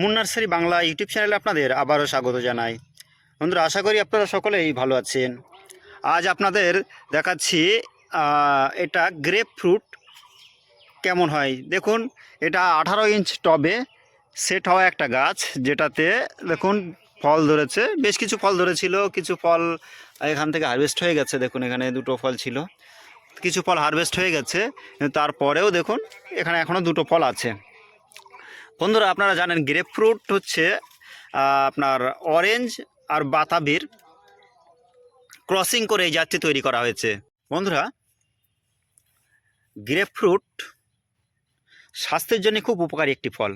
Moon nursery Bangla YouTube চ্যানেলে আপনাদের আবারও স্বাগত জানাই। বন্ধুরা, আশা করি আপনারা সকলেই ভালো আছেন। আজ আপনাদের দেখাচ্ছি এটা গ্রেপ ফ্রুট কেমন হয়? দেখুন, এটা আঠারো ইঞ্চ টবে সেট হওয়া একটা গাছ, যেটাতে দেখুন, ফল ধরেছে। বেশ কিছু ফল ধরেছিল, কিছু ফল এখান থেকে হারভেস্ট হয়ে গেছে। দেখুন, এখানে দুটো ফল ছিল। কিছু ফল হারভেস্ট হয়ে গেছে, তারপরেও দেখুন, এখানে এখনও দুটো ফল আছে। বন্ধুরা, আপনারা জানেন গ্রেপ ফ্রুট হচ্ছে আপনার অরেঞ্জ আর বাতাবির ক্রসিং করে এই জাতটি তৈরি করা হয়েছে। বন্ধুরা গ্রেপ ফ্রুট স্বাস্থ্যের জন্য খুব উপকারী একটি ফল।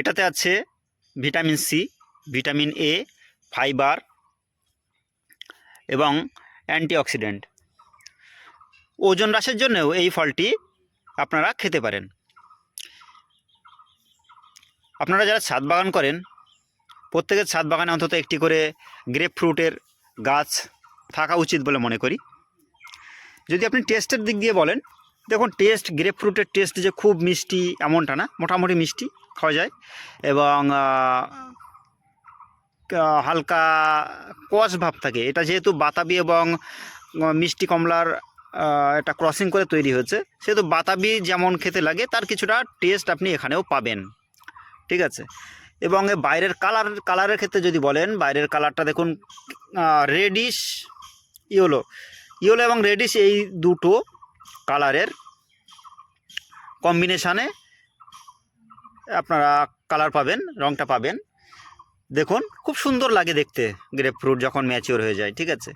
এটাতে আছে vitamin C vitamin A fibre এবং অ্যান্টিঅক্সিডেন্ট ওজন হ্রাসের জন্যও এই ফলটি আপনারা খেতে পারেন। আপনারা যারা ছাদ বাগান করেন, প্রত্যেকের ছাদ বাগানে অন্তত একটি করে গ্রেপ ফ্রুটের গাছ থাকা উচিত বলে মনে করি। যদি আপনি টেস্টের দিক দিয়ে বলেন, দেখুন টেস্ট গ্রেপ ফ্রুটের টেস্ট যে খুব মিষ্টি এমনটা না, মোটামুটি মিষ্টি খাওয়া যায় এবং হালকা কস ভাব থাকে। এটা যেহেতু বাতাবি এবং মিষ্টি কমলার এটা ক্রসিং করে তৈরি হয়েছে, সেহেতু বাতাবি যেমন খেতে লাগে, তার কিছুটা টেস্ট আপনি এখানেও পাবেন। ঠিক আছে? এবং বাইরের কালার কালারের ক্ষেত্রে যদি বলেন, বাইরের কালারটা দেখুন রেডিশ ইয়েলো ইয়েলো এবং রেডিশ এই দুটো কালারের কম্বিনেশানে আপনারা কালার পাবেন, রংটা পাবেন। দেখুন, খুব সুন্দর লাগে দেখতে গ্রেপ ফ্রুট যখন ম্যাচিওর হয়ে যায়, ঠিক আছে?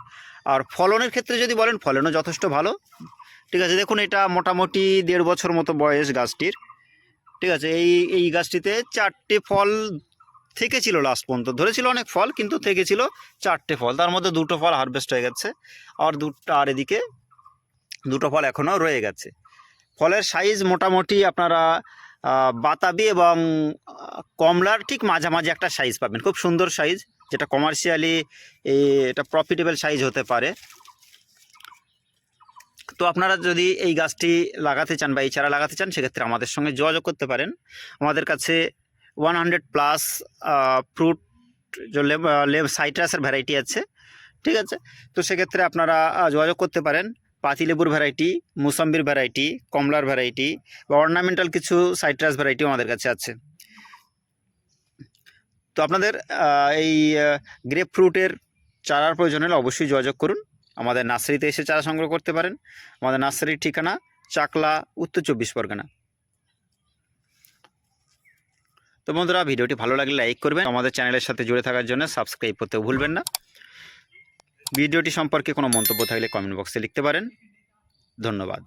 আর ফলনের ক্ষেত্রে যদি বলেন, ফলনও যথেষ্ট ভালো। ঠিক আছে, দেখুন এটা মোটামুটি দেড় বছর মতো বয়স গাছটির। ঠিক আছে, এই এই গাছটিতে চারটে ফল থেকেছিল লাস্ট পর্যন্ত। ধরেছিল অনেক ফল, কিন্তু থেকেছিল চারটে ফল। তার মধ্যে দুটো ফল হারভেস্ট হয়ে গেছে, আর দুটো, আর এদিকে দুটো ফল এখনও রয়ে গেছে। ফলের সাইজ মোটামুটি আপনারা বাতাবি এবং কমলার ঠিক মাঝামাঝি একটা সাইজ পাবেন। খুব সুন্দর সাইজ যেটা কমার্শিয়ালি এটা প্রফিটেবল সাইজ হতে পারে। তো আপনারা যদি এই গাছটি লাগাতে চান বা এই চারা লাগাতে চান, সেক্ষেত্রে আমাদের সঙ্গে যোগাযোগ করতে পারেন। আমাদের কাছে ওয়ান হান্ড্রেড প্লাস ফ্রুট সাইট্রাসের ভ্যারাইটি আছে, ঠিক আছে? তো সেক্ষেত্রে আপনারা যোগাযোগ করতে পারেন। পাতিলেবুর ভ্যারাইটি মুসম্বির ভ্যারাইটি কমলার ভ্যারাইটি বা অর্নামেন্টাল কিছু সাইট্রাস ভ্যারাইটি আমাদের কাছে আছে। তো আপনাদের এই গ্রেপ ফ্রুটের চারার প্রয়োজন হলে অবশ্যই যোগাযোগ করুন। আমাদের নার্সারিতে এসে চারা সংগ্রহ করতে পারেন। আমাদের নার্সারির ঠিকানা চাকলা, উত্তর চব্বিশ পরগনা। তো বন্ধুরা, ভিডিওটি ভালো লাগলে লাইক করবেন। আমাদের চ্যানেলের সাথে জুড়ে থাকার জন্য সাবস্ক্রাইব করতেও ভুলবেন না। ভিডিওটি সম্পর্কে কোনো মন্তব্য থাকলে কমেন্ট বক্সে লিখতে পারেন। ধন্যবাদ।